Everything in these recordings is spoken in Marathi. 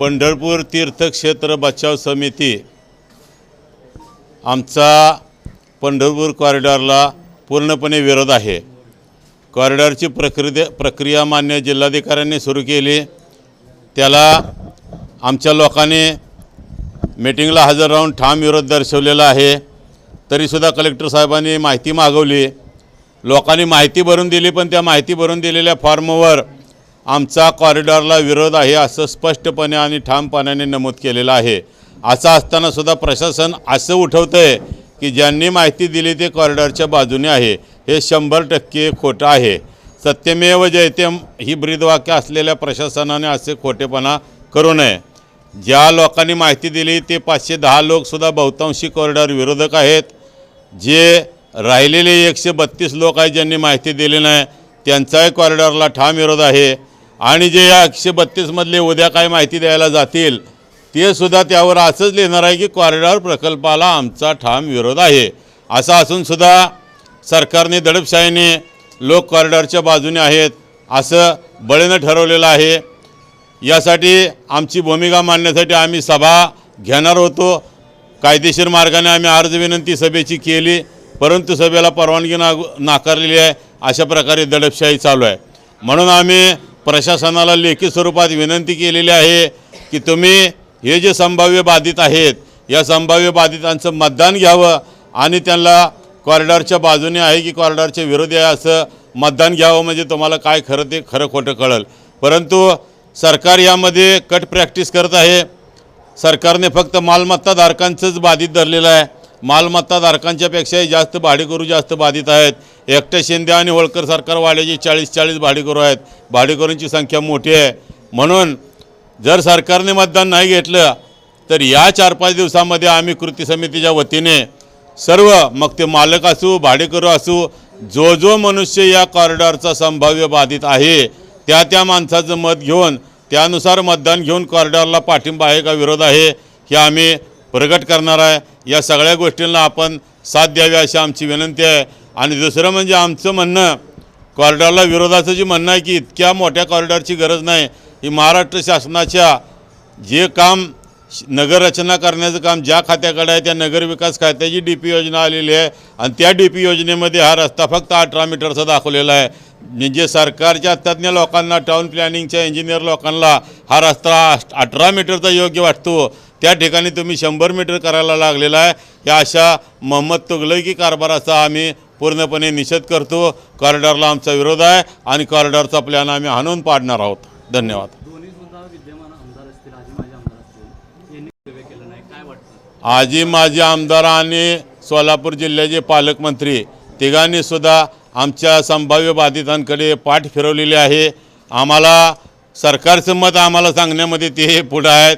पंढरपूर तीर्थक्षेत्र बचाव समिती आमचा पंढरपूर कॉरिडॉरला पूर्णपणे विरोध आहे. कॉरिडॉरची प्रक्रिया प्रक्रिया मान्य जिल्हाधिकाऱ्यांनी सुरू केली. त्याला आमच्या लोकांनी मीटिंगला हजर राहून ठाम विरोध दर्शवलेला आहे. तरीसुद्धा कलेक्टर साहेबांनी माहिती मागवली. लोकांनी माहिती भरून दिली पण त्या माहिती भरून दिलेल्या फॉर्मवर आमचा कॉरिडॉरला विरोध आहे असं स्पष्टपणे आणि ठामपणाने नमूद केलेलं आहे. असं असतानासुद्धा प्रशासन असं उठवतं आहे की ज्यांनी माहिती दिली ते कॉरिडॉरच्या बाजूने आहे. हे शंभर टक्के खोटं आहे. सत्यमेव जयतेम ही ब्रीदवाक्य असलेल्या प्रशासनाने असे खोटेपणा करू नये. ज्या लोकांनी माहिती दिली ते पाचशे दहा लोकसुद्धा बहुतांशी कॉरिडॉर विरोधक आहेत. जे राहिलेले एकशे बत्तीस लोक आहेत ज्यांनी माहिती दिली नाही त्यांचाही कॉरिडॉरला ठाम विरोध आहे. आणि जे या एकशे बत्तीसमधले उद्या काय माहिती द्यायला जातील ते सुद्धा त्यावर असंच लिहिणार आहे की कॉरिडॉर प्रकल्पाला आमचा ठाम विरोध आहे. असं असूनसुद्धा सरकारने दडपशाहीने लोक कॉरिडॉरच्या बाजूने आहेत असं बळीनं ठरवलेलं आहे. यासाठी आमची भूमिका मांडण्यासाठी आम्ही सभा घेणार होतो. कायदेशीर मार्गाने आम्ही अर्ज विनंती सभेची केली परंतु सभेला परवानगी ना नाकारलेली आहे अशा प्रकारे दडपशाही चालू आहे. म्हणून आम्ही प्रशासनाला लेखी स्वरूपात विनंती केलेली आहे की तुम्ही हे जे संभाव्य बाधित आहेत या संभाव्य बाधितांचं मतदान घ्यावं आणि त्यांना कॉरिडॉरच्या बाजूने आहे की कॉरिडॉरच्या विरोधी आहे असं मतदान घ्यावं म्हणजे तुम्हाला काय खरं ते खरं खोटं कळेल. परंतु सरकार यामध्ये कट प्रॅक्टिस करत आहे. सरकारने फक्त मालमत्ताधारकांचंच बाधित धरलेलं आहे. मालमत्ताधारकांच्यापेक्षाही जास्त भाडेकरू जास्त बाधित आहेत. एकट्या शिंदे आणि होळकर सरकार सरकारवाल्याचे चाळीस चाळीस भाडेकरू आहेत. भाडेकरूंची संख्या मोठी आहे. म्हणून जर सरकारने मतदान नाही घेतलं तर या चार पाच दिवसामध्ये आम्ही कृती समितीच्या वतीने सर्व मग ते मालक असू भाडेकरू असू जो जो मनुष्य या कॉरिडॉरचा संभाव्य बाधित आहे त्या त्या माणसाचं मत घेऊन त्यानुसार मतदान घेऊन कॉरिडॉरला पाठिंबा आहे का विरोध आहे हे आम्ही प्रगट करणार आहे. या सगळ्या गोष्टींना आपण साथ द्यावी अशी आमची विनंती आहे. आणि दुसरं म्हणजे आमचं म्हणणं कॉरिडॉरला विरोधाचं जे म्हणणं आहे की इतक्या मोठ्या कॉरिडॉरची गरज नाही. ही महाराष्ट्र शासनाच्या जे काम नगररचना करण्याचं काम ज्या खात्याकडे आहे त्या नगरविकास खात्याची डी पी योजना आलेली आहे. आणि त्या डी पी योजनेमध्ये हा रस्ता फक्त अठरा मीटरचा दाखवलेला आहे. म्हणजे सरकारच्या तज्ज्ञ लोकांना टाउन प्लॅनिंगच्या इंजिनियर लोकांना हा रस्ता अठरा मीटरचा योग्य वाटतो. त्या ठिकाणी तुम्ही शंभर मीटर करायला लागलेला आहे. या अशा मोहम्मद तुगलकी कारभाराचा आम्ही पूर्णपणे निषेध करतो. कॉरिडॉरला आमचा विरोध आहे आणि कॉरिडॉरचा प्लॅन आम्ही हाणून पाडणार आहोत. धन्यवाद. विद्यमान आमदार असतील आजी माझे आमदार असतील यांनी सेवे केलं नाही. काय वाटतं? आजी माजी आमदार आणि सोलापूर जिल्ह्याचे पालकमंत्री तिघांनी सुद्धा आमच्या संभाव्य बाधितांकडे पाठ फिरवलेली आहे. आम्हाला सरकारचं मत आम्हाला सांगण्यामध्ये ते पुढं आहेत.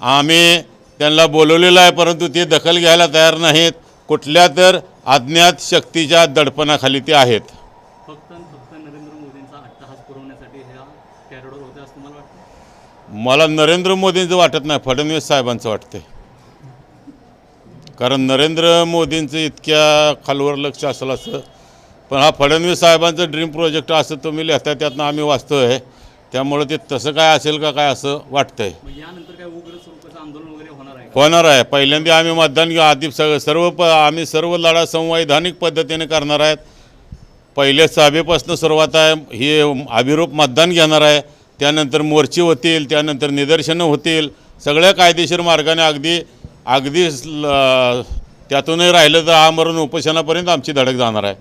आम्ही त्यांना बोलवलेलं आहे परंतु ते दखल घ्यायला तयार नाहीत. कुठल्या तर अज्ञात शक्तीच्या दडपणाखाली ते आहेत. फक्त आणि फक्त नरेंद्र मोदींचा अट्टहास पुरवण्यासाठी ह्या कॅरिडॉर होते असं तुम्हाला वाटतं मला नरेंद्र मोदींचं वाटत नाही फडणवीस साहेबांचं वाटतंय. कारण नरेंद्र मोदींचं इतक्या खालवर लक्ष असलं असं पण हा फडणवीस साहेबांचं ड्रीम प्रोजेक्ट असं तुम्ही लिहिता त्यातनं आम्ही वाचतोय. त्यामुळे ते तसं काय असेल का काय असं वाटतंय. आहे? होणार आहे. पहिल्यांदा आम्ही मतदान घेऊ. आधी सग सर्व प आम्ही सर्व लढा संवैधानिक पद्धतीने करणार आहेत. पहिल्या सभेपासून सुरुवात आहे. हे अभिरूप मतदान घेणार आहे. त्यानंतर मोर्चे होतील त्यानंतर निदर्शनं होतील. सगळ्या कायदेशीर मार्गाने अगदी अगदी ल- त्यातूनही राहिलं तर आमरण उपोषणापर्यंत आमची धडक जाणार आहे.